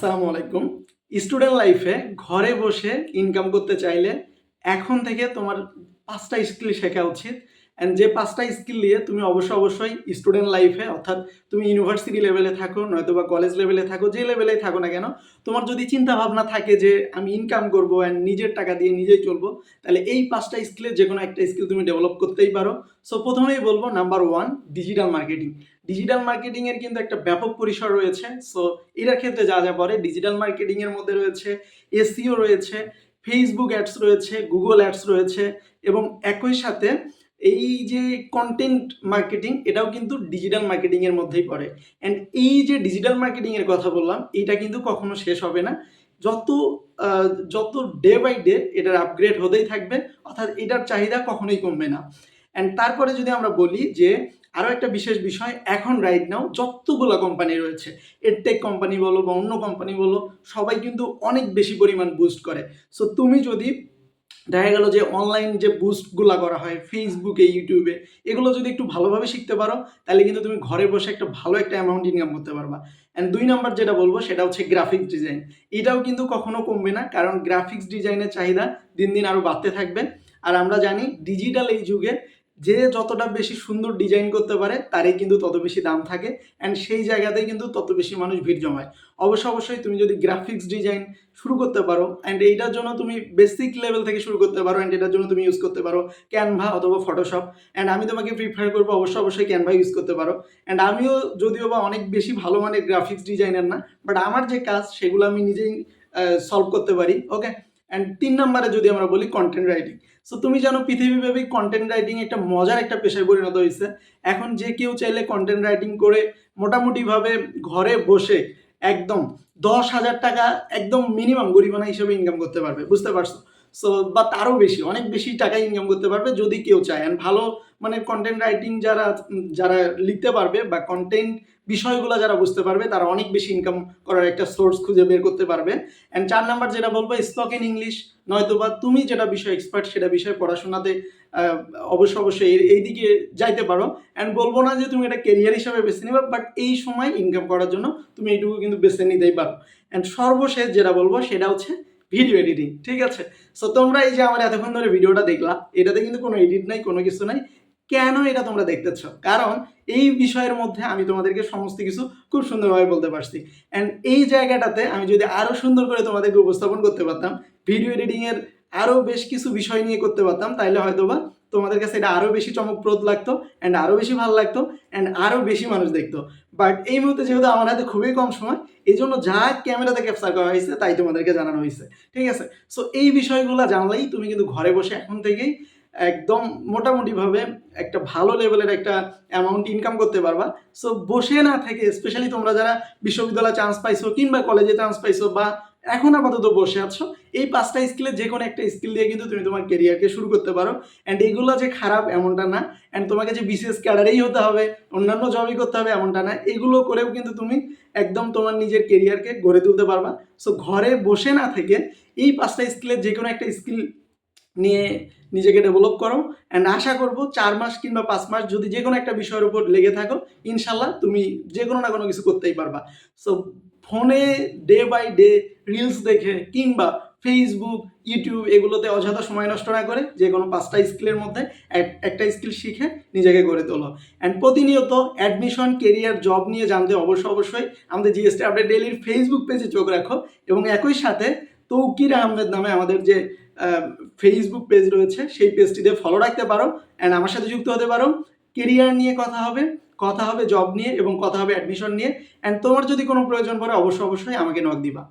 আসসালামু আলাইকুম। স্টুডেন্ট লাইফে ঘরে বসে ইনকাম করতে চাইলে এখন থেকে তোমার পাঁচটা স্কিল শেখা উচিত। অ্যান্ড যে পাঁচটা স্কিল নিয়ে তুমি অবশ্যই অবশ্যই স্টুডেন্ট লাইফে অর্থাৎ তুমি ইউনিভার্সিটি লেভেলে থাকো নয়তো বা কলেজ লেভেলে থাকো, যে লেভেলেই থাকো না কেন, তোমার যদি চিন্তা ভাবনা থাকে যে আমি ইনকাম করব অ্যান্ড নিজের টাকা দিয়ে নিজেই চলবো, তাহলে এই পাঁচটা স্কিলের যে কোনো একটা স্কিল তুমি ডেভেলপ করতেই পারো। সো প্রথমেই বলব number one digital marketing digital মার্কেটিংয়ের কিন্তু একটা ব্যাপক পরিসর রয়েছে। সো এটার ক্ষেত্রে যা যা পড়ে ডিজিটাল মার্কেটিংয়ের মধ্যে রয়েছে এসিও রয়েছে ফেসবুক অ্যাডস রয়েছে গুগল অ্যাডস রয়েছে, এবং একই সাথে এই যে কন্টেন্ট মার্কেটিং এটাও কিন্তু ডিজিটাল মার্কেটিং এর মধ্যেই পড়ে। অ্যান্ড এই যে ডিজিটাল মার্কেটিং এর কথা বললাম, এটা কিন্তু কখনো শেষ হবে না। যত যত ডে বাই ডে এটার আপগ্রেড হতেই থাকবে, অর্থাৎ এটার চাহিদা কখনোই কমবে না। অ্যান্ড তারপরে যদি আমরা বলি যে, আরও একটা বিশেষ বিষয়, এখন রাইট নাও যতগুলো কোম্পানি রয়েছে এডটেক কোম্পানি বলো বা অন্য কোম্পানি বলো, সবাই কিন্তু অনেক বেশি পরিমাণ বুস্ট করে। সো তুমি যদি দেখা গেল যে অনলাইন যে বুস্টগুলো করা হয় ফেসবুকে ইউটিউবে এগুলো যদি একটু ভালোভাবে শিখতে পারো, তাহলে কিন্তু তুমি ঘরে বসে একটা ভালো একটা অ্যামাউন্ট ইনকাম করতে পারবা। অ্যান্ড দুই নাম্বার যেটা বলব, সেটা হচ্ছে গ্রাফিক্স ডিজাইন এটাও কিন্তু কখনো কমবে না, কারণ গ্রাফিক্স ডিজাইনের চাহিদা দিন দিন আরও বাড়তে থাকবে। আর আমরা জানি ডিজিটাল এই যুগে যে যতটা বেশি সুন্দর ডিজাইন করতে পারে, তারই কিন্তু তত বেশি দাম থাকে অ্যান্ড সেই জায়গাতেই কিন্তু তত বেশি মানুষ ভিড় জমায়। অবশ্য অবশ্যই তুমি যদি গ্রাফিক্স ডিজাইন শুরু করতে পারো অ্যান্ড এইটার জন্য তুমি বেসিক লেভেল থেকে শুরু করতে পারো অ্যান্ড এটার জন্য তুমি ইউজ করতে পারো ক্যানভা অথবা ফটোশপ অ্যান্ড আমি তোমাকে প্রিফার করব অবশ্য অবশ্যই ক্যানভা ইউজ করতে পারো অ্যান্ড আমিও যদিও বা অনেক বেশি ভালো মানের গ্রাফিক্স ডিজাইনার না বাট আমার যে কাজ সেগুলো আমি নিজেই সলভ করতে পারি ওকে অ্যান্ড তিন নম্বরে যদি আমরা বলি কন্টেন্ট রাইটিং সো তুমি জানো পৃথিবীব্যাপী কন্টেন্ট রাইটিং একটা মজার একটা পেশায় পরিণত হয়েছে। এখন যে কেউ চাইলে কন্টেন্ট রাইটিং করে মোটামুটিভাবে ঘরে বসে একদম দশ হাজার টাকা একদম মিনিমাম গরিবানা হিসেবে ইনকাম করতে পারবে, বুঝতে পারছ? সো বা তারও বেশি, অনেক বেশি টাকা ইনকাম করতে পারবে যদি কেউ চায়। অ্যান্ড ভালো মানে কন্টেন্ট রাইটিং যারা যারা লিখতে পারবে বা কন্টেন্ট বিষয়গুলো যারা বুঝতে পারবে, তারা অনেক বেশি ইনকাম করার একটা সোর্স খুঁজে বের করতে পারবে অ্যান্ড চার নাম্বার যেটা বলব স্পোকেন ইংলিশ নয়তো বা তুমি যেটা বিষয় এক্সপার্ট সেটা বিষয়ে পড়াশোনাতে অবশ্য অবশ্যই এই দিকে যাইতে পারো। অ্যান্ড বলব না যে তুমি এটা কেরিয়ার হিসাবে বেছে নিবে বাট এই সময় ইনকাম করার জন্য তুমি এইটুকু কিন্তু বেছে নিতেই পারো। অ্যান্ড সর্বশেষ যেটা বলব, সেটা হচ্ছে ভিডিও এডিটিং ঠিক আছে? সো তোমরা এই যে আমার এতক্ষণ ধরে ভিডিওটা দেখলা, এটাতে কিন্তু কোনো এডিট নাই, কোনো কিছু নাই। কেন এটা তোমরা দেখতেছ? কারণ এই বিষয়ের মধ্যে আমি তোমাদেরকে সমস্ত কিছু খুব সুন্দরভাবে বলতে পারছি। অ্যান্ড এই জায়গাটাতে আমি যদি আরও সুন্দর করে তোমাদেরকে উপস্থাপন করতে পারতাম ভিডিও এডিটিংয়ের আরও বেশ কিছু বিষয় নিয়ে করতে পারতাম তাহলে হয়তো বা তোমাদের কাছে এটা আরও বেশি চমকপ্রদ লাগতো অ্যান্ড আরও বেশি ভালো লাগতো অ্যান্ড আরও বেশি মানুষ দেখতো। বাট এই মুহূর্তে যেহেতু আমার হাতে খুবই কম সময় এই জন্য যা ক্যামেরাতে ক্যাপচার করা হয়েছে তাই তোমাদেরকে জানানো হয়েছে। ঠিক আছে? সো এই বিষয়গুলো জানলেই তুমি কিন্তু ঘরে বসে এখন থেকেই একদম মোটামুটিভাবে একটা ভালো লেভেলের একটা অ্যামাউন্ট ইনকাম করতে পারবা। সো বসে না থেকে স্পেশালি তোমরা যারা বিশ্ববিদ্যালয়ে চান্স পাইছো কিংবা কলেজে চান্স পাইছো বা এখন আপাতত বসে আছো, এই পাঁচটা স্কিলের যে কোনো একটা স্কিল দিয়ে কিন্তু তুমি তোমার কেরিয়ারকে শুরু করতে পারো। অ্যান্ড এগুলো যে খারাপ এমনটা না। অ্যান্ড তোমাকে যে বিশেষ ক্যাডারেই হতে হবে, অন্যান্য জবই করতে হবে এমনটা না। এগুলো করেও কিন্তু তুমি একদম তোমার নিজের কেরিয়ারকে গড়ে তুলতে পারবা। সো ঘরে বসে না থেকে, এই পাঁচটা স্কিলের যে কোনো একটা স্কিল নিয়ে নিজেকে ডেভেলপ করো অ্যান্ড আশা করব চার মাস কিংবা পাঁচ মাস যদি যে কোনো একটা বিষয়ের উপর লেগে থাকো, ইনশাল্লাহ তুমি যে কোনো না কোনো কিছু করতেই পারবা। সো ফোনে ডে বাই ডে রিলস দেখে কিংবা ফেসবুক ইউটিউব এগুলোতে অযথা সময় নষ্ট না করে যে কোনো পাঁচটা স্কিলের মধ্যে এক- একটা স্কিল শিখে নিজেকে গড়ে তোলো। অ্যান্ড প্রতিনিয়ত অ্যাডমিশন কেরিয়ার জব নিয়ে জানতে অবশ্যই অবশ্যই আমাদের জিএসটি আপডেট ডেলির ফেসবুক পেজে চোখ রাখো এবং একই সাথে তৌকির আহমেদ নামে আমাদের যে ফেসবুক পেজ রয়েছে, সেই পেজটিতে ফলো রাখতে পারো অ্যান্ড আমার সাথে যুক্ত হতে পারো। কেরিয়ার নিয়ে কথা হবে কথা হবে জব নিয়ে এবং কথা হবে অ্যাডমিশন নিয়ে অ্যান্ড তোমার যদি কোনো প্রয়োজন পড়ে অবশ্যই অবশ্যই আমাকে নক দিবা।